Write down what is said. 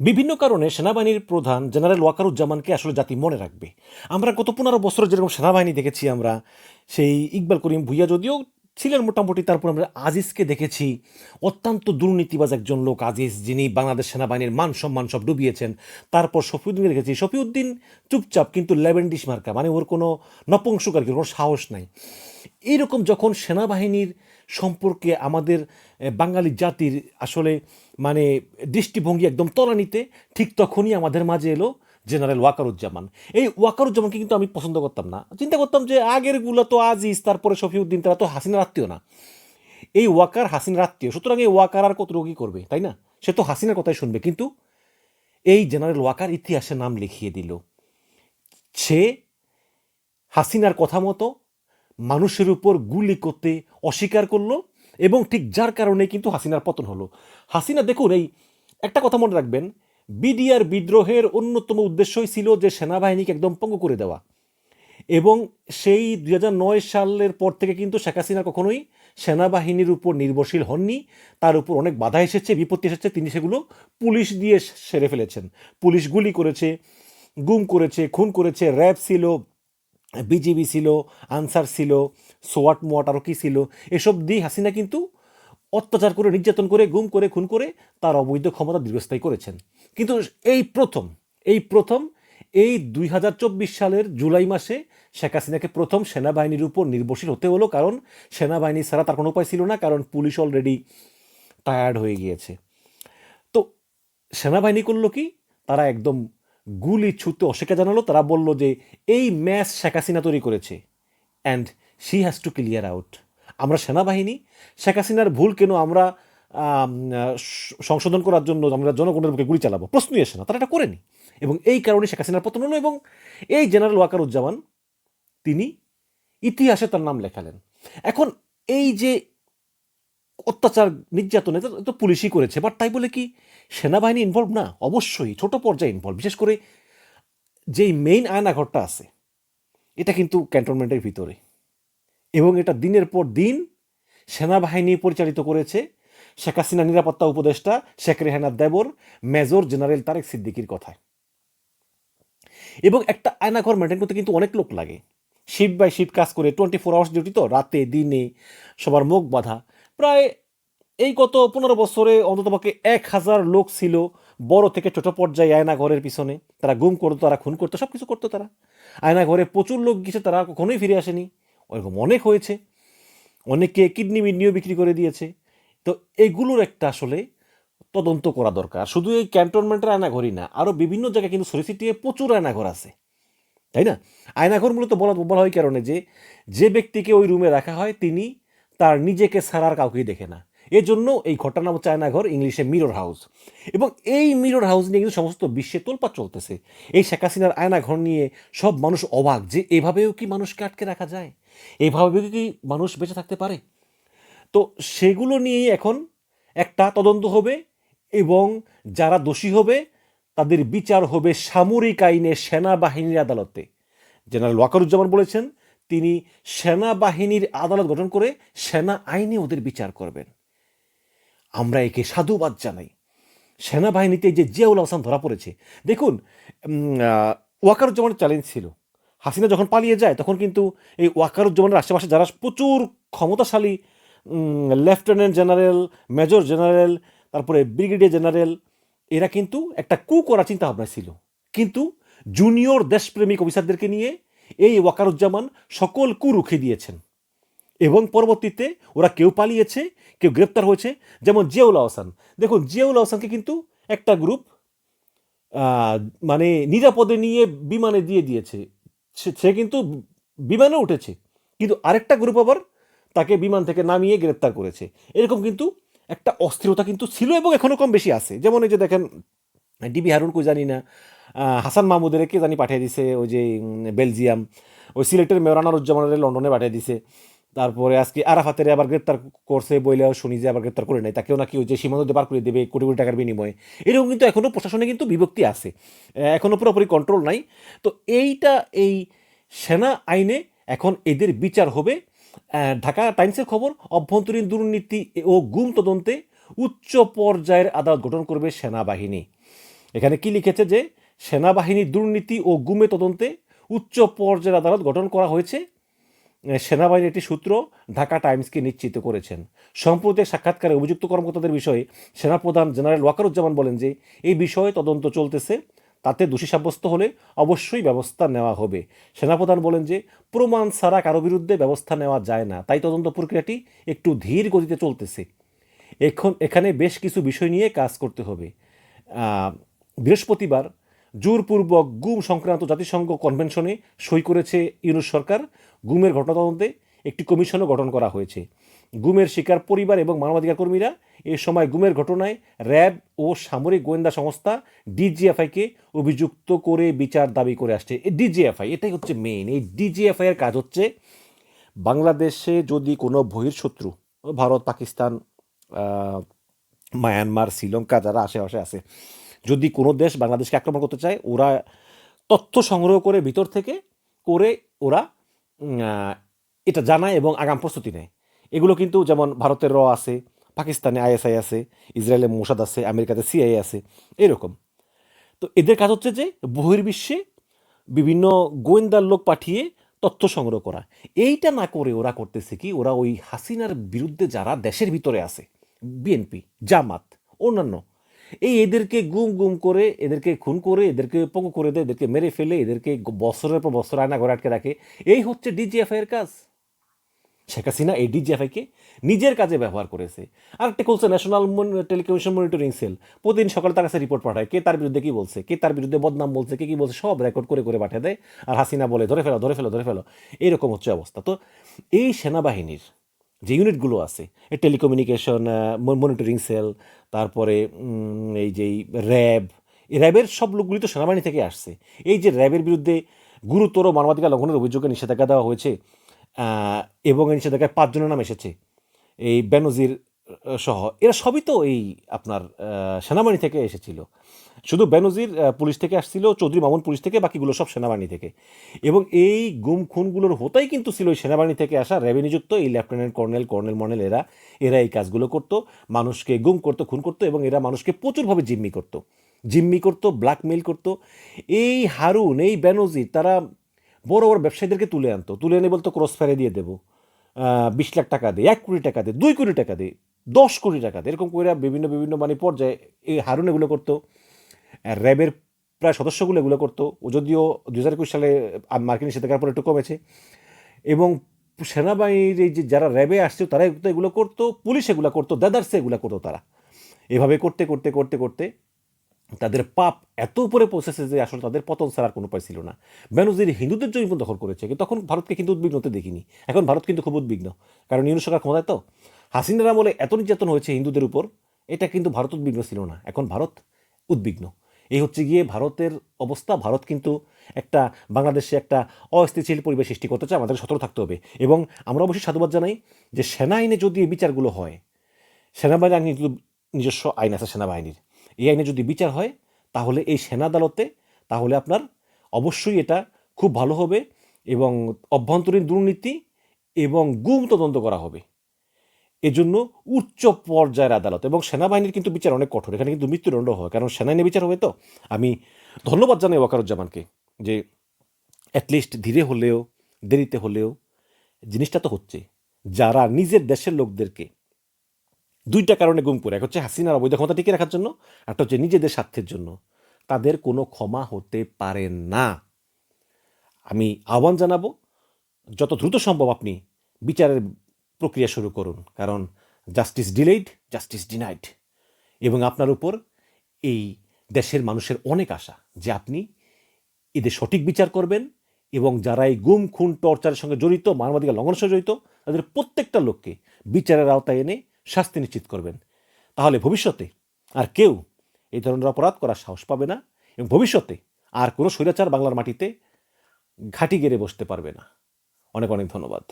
বিভিন্ন কারণে সেনাবাহিনীর প্রধান জেনারেল ওয়াকারুজ্জামানকে আসলে জাতি মনে রাখবে। আমরা গত পনেরো বছর যেরকম সেনাবাহিনী দেখেছি আমরা, সেই ইকবাল করিম ভুইয়া যদিও ছিলেন মোটামুটি, তারপর আমরা আজিজকে দেখেছি, অত্যন্ত দুর্নীতিবাজ একজন লোক আজিজ, যিনি বাংলাদেশ সেনাবাহিনীর মান সম্মান সব ডুবিয়েছেন। তারপর শফিউদ্দিনকে দেখেছি, শফিউদ্দিন চুপচাপ কিন্তু লেভেন্ডিস মার্কা মানে ওর কোনো নপংসকার, কোনো সাহস নাই। এইরকম যখন সেনাবাহিনীর সম্পর্কে আমাদের বাঙালি জাতির আসলে মানে দৃষ্টিভঙ্গি একদম তলানিতে, ঠিক তখনই আমাদের মাঝে এলো জেনারেল ওয়াকারুজ্জামান। এই ওয়াকারুজ্জামানকে কিন্তু আমি পছন্দ করতাম না। চিন্তা করতাম যে আগেরগুলো তো আজিজ, তারপরে শফিউদ্দিন, তারা তো হাসিনার আত্মীয় না। এই ওয়াকার হাসিনার আত্মীয়, সুতরাং এই ওয়াকার আর কত রোগী করবে, তাই না? সে তো হাসিনার কথাই শুনবে, কিন্তু এই জেনারেল ওয়াকার ইতিহাসে নাম লিখিয়ে দিল। সে হাসিনার কথা মতো মানুষের উপর গুলি করতে অস্বীকার করল এবং ঠিক যার কারণে কিন্তু হাসিনার পতন হলো। হাসিনা, দেখুন, এই একটা কথা মনে রাখবেন, বিডিআর বিদ্রোহের অন্যতম উদ্দেশ্যই ছিল যে সেনাবাহিনীকে একদম পঙ্গু করে দেওয়া। এবং সেই দুই নয় সালের পর থেকে কিন্তু শেখ হাসিনা কখনোই সেনাবাহিনীর উপর নির্ভরশীল হননি। তার উপর অনেক বাধা এসেছে, বিপত্তি এসেছে, তিনি সেগুলো পুলিশ দিয়ে সেরে ফেলেছেন। পুলিশ গুলি করেছে, গুম করেছে, খুন করেছে, র্যাব ছিল বিজিবি ছিল, আনসার ছিল সোয়াট মোয়াট আরও কী ছিল, এসব দিয়ে হাসিনা কিন্তু অত্যাচার করে, নির্যাতন করে, গুম করে, খুন করে তার অবৈধ ক্ষমতা দীর্ঘস্থায়ী করেছেন। কিন্তু এই প্রথম এই প্রথম, এই দুই হাজার চব্বিশ সালের জুলাই মাসে শেখ হাসিনাকে প্রথম সেনাবাহিনীর উপর নির্ভরশীল হতে হলো কারণ সেনাবাহিনী ছাড়া তার কোনো উপায় ছিল না কারণ পুলিশ অলরেডি টায়ার্ড হয়ে গিয়েছে। তো সেনাবাহিনী করল কি? তারা একদম গুলি ছুতে অস্বীকার জানালো, তারা বলল যে, এই ম্যাচ শেখ হাসিনা তৈরি করেছে and she has to clear out আমরা সেনাবাহিনী, শেখ হাসিনার ভুল কেন আমরা সংশোধন করার জন্য আমরা জনগণের বুকে গুলি চালাবো? প্রশ্নই আসে না, তারা এটা করেনি। এবং এই কারণে শেখ হাসিনার পতন হলো এবং এই জেনারেল ওয়াকারুজ্জামান, তিনি ইতিহাসে তার নাম লেখালেন। এখন এই যে অত্যাচার, নির্যাতন তো পুলিশই করেছে বাট তাই বলে কি সেনাবাহিনী ইনভলভ না, অবশ্যই ছোট পর্যায়ে ইনভলভ বিশেষ করে যেই মেইন আয়নাঘরটা আছে, এটা কিন্তু ক্যান্টনমেন্টের ভিতরে। এবং এটা দিনের পর দিন সেনাবাহিনী পরিচালিত করেছে শেখ হাসিনা নিরাপত্তা উপদেষ্টা শেখ রেহানা দেবর, মেজর জেনারেল তারেক সিদ্দিকির কথায়। এবং একটা আয়নাঘর মেনটেন করতে কিন্তু অনেক লোক লাগে। শিফট বাই শিফট কাজ করে টোয়েন্টি ফোর আওয়ার্স ডিউটি তো রাতে, দিনে, সবার মুখ বাঁধা। প্রায় এই গত পনেরো বছরে অন্ততপক্ষে এক হাজার লোক ছিল বড় থেকে ছোট পর্যায়ে আয়নাঘরের পিছনে। তারা গুম করতো, তারা খুন করতো সব কিছু করতো তারা। আয়নাঘরে প্রচুর লোক গেছে তারা কখনোই ফিরে আসেনি। ওরকম অনেক হয়েছে। অনেকে কিডনি মিডনিও বিক্রি করে দিয়েছে। তো এগুলোর একটা আসলে তদন্ত করা দরকার। শুধু এই ক্যান্টনমেন্টের আয়নাঘরই না আরও বিভিন্ন জায়গায় কিন্তু সরিসিটিয়ে প্রচুর আয়নাঘর আছে। তাই না? আয়নাঘর মূলত বলা বলা হয় কারণে যে যে ব্যক্তিকে ওই রুমে রাখা হয়, তিনি তার নিজেকে ছাড়ার কাউকেই দেখে না। এজন্য এই ঘটনা হচ্ছে আয়নাঘর ইংলিশে মিরর হাউস। এবং এই মিরর হাউস নিয়ে কিন্তু সমস্ত বিশ্বে তোলপাড় চলতেছে। এই শেখ হাসিনার আয়নাঘর নিয়ে সব মানুষ অবাক যে এভাবেও কি মানুষকে আটকে রাখা যায়? এভাবেও কি মানুষ বেঁচে থাকতে পারে? তো সেগুলো নিয়েই এখন একটা তদন্ত হবে এবং যারা দোষী হবে, তাদের বিচার হবে সামরিক আইনে সেনাবাহিনীর আদালতে। জেনারেল ওয়াকারুজ্জামান বলেছেন, তিনি সেনাবাহিনীর আদালত গঠন করে সেনা আইনে ওদের বিচার করবেন। আমরা একে সাধুবাদ জানাই। সেনাবাহিনীতে যে জিয়াউল হাসান ধরা পড়েছে, দেখুন ওয়াকারুজ্জামানের চ্যালেঞ্জ ছিল। হাসিনা যখন পালিয়ে যায়, তখন কিন্তু এই ওয়াকারুজ্জামানের আশেপাশে যারা প্রচুর ক্ষমতাশালী লেফটেন্যান্ট জেনারেল মেজর জেনারেল তারপরে ব্রিগেডিয়ার জেনারেল এরা কিন্তু একটা কু করার চিন্তা ভাবনা ছিল। কিন্তু জুনিয়র দেশপ্রেমিক অফিসারদেরকে নিয়ে এই ওয়াকারুজ্জামান সকল কু রুখে দিয়েছেন। এবং পরবর্তীতে ওরা কেউ পালিয়েছে, কেউ গ্রেপ্তার হয়েছে, যেমন জিয়াউল আহসান। দেখুন, জিয়াউল আহসানকে কিন্তু একটা গ্রুপ মানে নিরাপদে নিয়ে বিমানে দিয়ে দিয়েছে। সে- কিন্তু বিমানে উঠেছে। কিন্তু আরেকটা গ্রুপ আবার তাকে বিমান থেকে নামিয়ে গ্রেপ্তার করেছে। এরকম কিন্তু একটা অস্থিরতা কিন্তু ছিল এবং এখনও কম বেশি আছে। যেমন এই যে দেখেন, ডিবি হারুন কই জানি না হাসান মাহমুদের কে জানি পাঠিয়ে দিছে, ওই যে বেলজিয়াম, ওই সিলেটের মেয়রানারুজ্জামানের লন্ডনে পাঠিয়ে দিছে। তারপরে আজকে আরাফাতের আবার গ্রেপ্তার করছে বইলেও শুনি যে আবার গ্রেপ্তার করে নাই, তাকেও নাকি ওই যে সীমান্ত পার করে দেবে কোটি কোটি টাকার বিনিময়ে। এরকম কিন্তু এখনও প্রশাসনে কিন্তু বিভক্তি আছে। এখনও পুরোপুরি কন্ট্রোল নাই। তো এইটা এই সেনা আইনে এখন এদের বিচার হবে। ঢাকা টাইমসের খবর, অভ্যন্তরীণ দুর্নীতি ও গুম তদন্তে উচ্চ পর্যায়ের আদালত গঠন করবে সেনাবাহিনী। এখানে কি লিখেছে যে, সেনাবাহিনীর দুর্নীতি ও গুমে তদন্তে উচ্চ পর্যায়ের আদালত গঠন করা হয়েছে। সেনাবাহিনীর একটি সূত্র ঢাকা টাইমসকে নিশ্চিত করেছেন। সম্প্রতি সাক্ষাৎকারে অভিযুক্ত কর্মকর্তাদের বিষয়ে সেনাপ্রধান জেনারেল ওয়াকারুজ্জামান বলেন যে, এই বিষয়ে তদন্ত চলতেছে, তাতে দোষী সাব্যস্ত হলে অবশ্যই ব্যবস্থা নেওয়া হবে। সেনাপ্রধান বলেন যে, প্রমাণ ছাড়া কারও বিরুদ্ধে ব্যবস্থা নেওয়া যায় না, তাই তদন্ত প্রক্রিয়াটি একটু ধীর গতিতে চলতেছে। এখন, এখানে বেশ কিছু বিষয় নিয়ে কাজ করতে হবে। বৃহস্পতিবার জোরপূর্বক গুম সংক্রান্ত জাতিসংঘ কনভেনশনে সই করেছে ইউনুস সরকার। গুমের ঘটনা তদন্তে একটি কমিশনও গঠন করা হয়েছে। গুমের শিকার পরিবার এবং মানবাধিকার কর্মীরা এ সময় গুমের ঘটনায় র্যাব ও সামরিক গোয়েন্দা সংস্থা ডিজিএফআইকে অভিযুক্ত করে বিচার দাবি করে আসছে। এই ডিজিএফআই, এটাই হচ্ছে মেইন এই ডিজিএফআই এর কাজ হচ্ছে বাংলাদেশে যদি কোনো বহির্শত্রু ভারত, পাকিস্তান মায়ানমার, শ্রীলঙ্কা যারা আশেপাশে আছে যদি কোনো দেশ বাংলাদেশকে আক্রমণ করতে চায়, ওরা তথ্য সংগ্রহ করে ভিতর থেকে করে ওরা এটা জানায় এবং আগাম প্রস্তুতি নেয়। এগুলো কিন্তু যেমন ভারতের র আছে, পাকিস্তানে আইএসআই আছে, ইসরায়েলে মোসাদ আছে, আমেরিকাতে সিআইএ আছে, এরকম। তো এদের কাজ হচ্ছে যে বহির্বিশ্বে বিভিন্ন গোয়েন্দার লোক পাঠিয়ে তথ্য সংগ্রহ করা। এইটা না করে ওরা করতেছে কি, ওরা ওই হাসিনার বিরুদ্ধে যারা দেশের ভিতরে আছে, বিএনপি, জামাত, অন্যান্য এই এদেরকে গুম গুম করে, এদেরকে খুন করে, এদেরকে পঙ্গু করে দেয়, এদেরকে মেরে ফেলে, এদেরকে বছরের পর বছর আয়না ঘরে আটকে রাখে। এই হচ্ছে ডিজিএফআই এর কাজ। শেখ হাসিনা এই ডিজিএফআইকে নিজের কাজে ব্যবহার করেছে। আরেকটা খুলছে ন্যাশনাল টেলিকমিশন মনিটরিং সেল প্রতিদিন সকালে তার কাছে রিপোর্ট পাঠায়, কে তার বিরুদ্ধে কি বলছে, কে তার বিরুদ্ধে বদনাম বলছে, কে কি বলছে, সব রেকর্ড করে করে পাঠিয়ে দেয়। আর হাসিনা বলে, ধরে ফেলো ধরে ফেলো ধরে ফেলো। এরকম হচ্ছে অবস্থা। তো এই সেনাবাহিনীর যে ইউনিটগুলো আছে, এই টেলিকমিউনিকেশন মনিটরিং সেল তারপরে এই যে র্যাব র্যাবের সব লোকগুলি তো সেনাবাহিনী থেকে আসছে। এই যে র্যাবের বিরুদ্ধে গুরুতর মানবাধিকার লঙ্ঘনের অভিযোগে নিষেধাজ্ঞা দেওয়া হয়েছে এবং এই নিষেধাজ্ঞায় পাঁচজনের নাম এসেছে। এই বেনজির সহ, এরা সবই তো এই আপনার সেনাবাহিনী থেকে এসেছিল। শুধু বেনজির পুলিশ থেকে আসছিল, চৌধুরী মামুন পুলিশ থেকে, বাকিগুলো সব সেনাবাহিনী থেকে। এবং এই গুম খুনগুলোর হতাই কিন্তু ছিল ওই সেনাবাহিনী থেকে আসা র্যাবে এই লেফটেন্যান্ট কর্নেল কর্নেল মর্নেল, এরা এরা এই কাজগুলো করতো, মানুষকে গুম করতো, খুন করতো, এবং এরা মানুষকে প্রচুরভাবে জিম্মি করতো। জিম্মি করতো, ব্ল্যাকমেইল করতো। এই হারুন, এই বেনজির, তারা বড় বড় ব্যবসায়ীদেরকে তুলে আনতো। তুলে এনে বলতো, ক্রস ফেরে দিয়ে দেবো। বিশ লাখ টাকা দে, এক কোটি টাকা দে, দুই কোটি টাকা দে। দশ কোটি টাকা এরকম করে বিভিন্ন বিভিন্ন মানে পর্যায়ে এই হারুন এগুলো করতো র্যাবের প্রায় সদস্যগুলো এগুলো করতো। যদিও দু হাজার একুশ সালে মার্কিন নিষেধাজ্ঞার পর একটু কমেছে। এবং সেনাবাহিনীর এই যে যারা র্যাবে আসছে তারা এগুলো করতো, পুলিশ এগুলো করতো, দাদার্সে এগুলো করতো তারা। এভাবে করতে করতে করতে করতে তাদের পাপ এত উপরে পৌঁছেছে যে আসলে তাদের পতন ছাড়ার কোনো উপায় ছিল না। বেনজির হিন্দুদের জমি দখল করেছে তখন ভারতকে কিন্তু উদ্বিগ্নতে দেখিনি। এখন ভারত কিন্তু খুব উদ্বিগ্ন, কারণ ইউনুস সরকার ক্ষমতায় তো। হাসিনার আমলে এত নির্যাতন হয়েছে হিন্দুদের উপর, এটা কিন্তু ভারত উদ্বিগ্ন ছিল না। এখন ভারত উদ্বিগ্ন। এই হচ্ছে গিয়ে ভারতের অবস্থা। ভারত কিন্তু একটা, বাংলাদেশে একটা অস্থিতিশীল পরিবেশ সৃষ্টি করতে চায় আমাদের সতর্ক থাকতে হবে। এবং আমরা অবশ্যই সাধুবাদ জানাই যে সেনা আইনে যদি এই বিচারগুলো হয় সেনাবাহিনী আইন নিজস্ব আইন আছে, সেনাবাহিনীর। এই আইনে যদি বিচার হয়, তাহলে এই সেনা আদালতে, তাহলে আপনার অবশ্যই এটা খুব ভালো হবে এবং অভ্যন্তরীণ দুর্নীতি এবং গুম তদন্ত করা হবে। এজন্য উচ্চ পর্যায়ের আদালত এবং সেনাবাহিনীর কিন্তু বিচার অনেক কঠোর। এখানে কিন্তু মৃত্যুদণ্ড হয়, কারণ সেনাবাহিনী বিচার হবে তো। আমি ধন্যবাদ জানাই ওয়াকারুজ্জামানকে যে অ্যাটলিস্ট ধীরে হলেও, দেরিতে হলেও জিনিসটা তো হচ্ছে, যারা নিজের দেশের লোকদেরকে দুইটা কারণে গুম করে, এক হচ্ছে হাসিনার অবৈধ ক্ষমতা টিকে রাখার জন্য একটা হচ্ছে নিজেদের স্বার্থের জন্য। তাদের কোনো ক্ষমা হতে পারে না। আমি আহ্বান জানাব, যত দ্রুত সম্ভব আপনি বিচারের প্রক্রিয়া শুরু করুন, কারণ জাস্টিস ডিলেইড জাস্টিস ডিনাইড এবং আপনার উপর এই দেশের মানুষের অনেক আশা যে আপনি এদের সঠিক বিচার করবেন এবং যারা এই গুম, খুন, টর্চারের সঙ্গে জড়িত, মানবাধিকার লঙ্ঘনের সঙ্গে জড়িত, তাদের প্রত্যেকটা লোককে বিচারের আওতায় এনে শাস্তি নিশ্চিত করবেন। তাহলে ভবিষ্যতে আর কেউ এই ধরনের অপরাধ করার সাহস পাবে না এবং ভবিষ্যতে আর কোনো স্বৈরাচার বাংলার মাটিতে ঘাঁটি গেড়ে বসতে পারবে না। অনেক অনেক ধন্যবাদ।